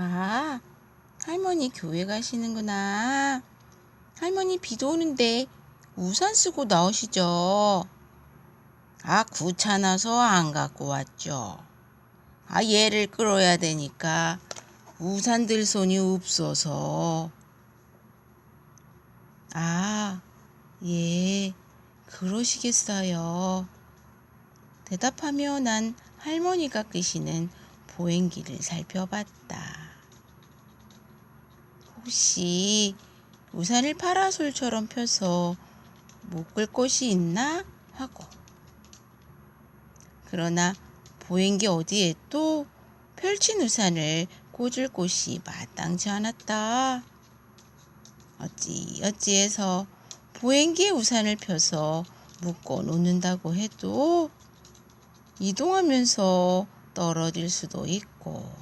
아, 할머니 교회 가시는구나. 할머니 비도 오는데 우산 쓰고 나오시죠? 아, 귀찮아서 안 갖고 왔죠. 아, 얘를 끌어야 되니까 우산 들 손이 없어서. 아, 예, 그러시겠어요. 대답하며 난 할머니가 끄시는 보행기를 살펴봤다. 혹시 우산을 파라솔처럼 펴서 묶을 곳이 있나 하고. 그러나 보행기 어디에 또 펼친 우산을 꽂을 곳이 마땅치 않았다. 어찌 어찌해서 보행기에 우산을 펴서 묶어 놓는다고 해도 이동하면서 떨어질 수도 있고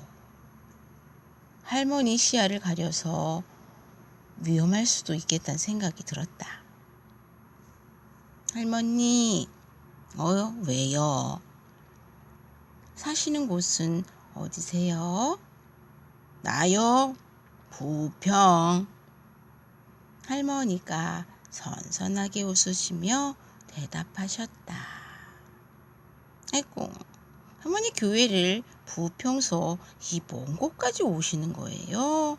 할머니 시야를 가려서 위험할 수도 있겠다는 생각이 들었다. 할머니, 어, 왜요? 사시는 곳은 어디세요? 나요? 부평. 할머니가 선선하게 웃으시며 대답하셨다. 아이고, 할머니 교회를 부평서 이 먼 곳까지 오시는 거예요?